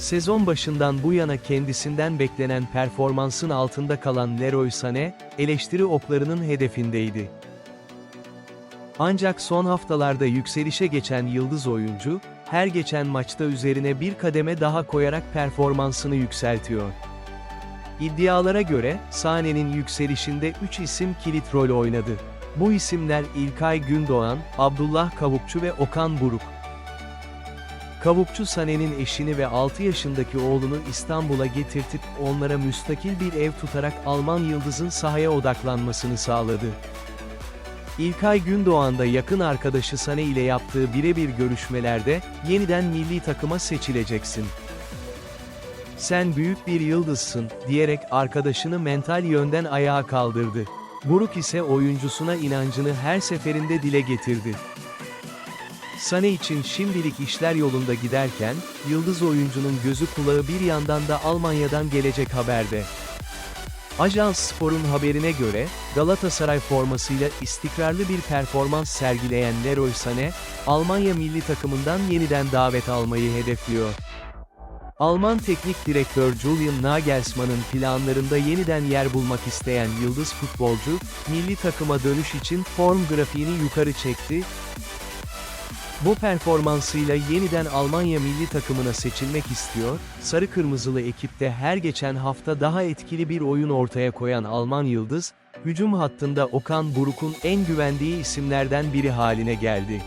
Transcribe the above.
Sezon başından bu yana kendisinden beklenen performansın altında kalan Leroy Sané, eleştiri oklarının hedefindeydi. Ancak son haftalarda yükselişe geçen yıldız oyuncu, her geçen maçta üzerine bir kademe daha koyarak performansını yükseltiyor. İddialara göre, Sané'nin yükselişinde 3 isim kilit rol oynadı. Bu isimler İlkay Gündoğan, Abdullah Kavukçu ve Okan Buruk. Kavukçu Sané'nin eşini ve 6 yaşındaki oğlunu İstanbul'a getirtip onlara müstakil bir ev tutarak Alman yıldızın sahaya odaklanmasını sağladı. İlkay Gündoğan da yakın arkadaşı Sané ile yaptığı birebir görüşmelerde, yeniden milli takıma seçileceksin. Sen büyük bir yıldızsın, diyerek arkadaşını mental yönden ayağa kaldırdı. Buruk ise oyuncusuna inancını her seferinde dile getirdi. Sané için şimdilik işler yolunda giderken, yıldız oyuncunun gözü kulağı bir yandan da Almanya'dan gelecek haberde. Ajans Spor'un haberine göre, Galatasaray formasıyla istikrarlı bir performans sergileyen Leroy Sané, Almanya milli takımından yeniden davet almayı hedefliyor. Alman teknik direktör Julian Nagelsmann'ın planlarında yeniden yer bulmak isteyen yıldız futbolcu, milli takıma dönüş için form grafiğini yukarı çekti, bu performansıyla yeniden Almanya milli takımına seçilmek istiyor, sarı kırmızılı ekipte her geçen hafta daha etkili bir oyun ortaya koyan Alman Yıldız, hücum hattında Okan Buruk'un en güvendiği isimlerden biri haline geldi.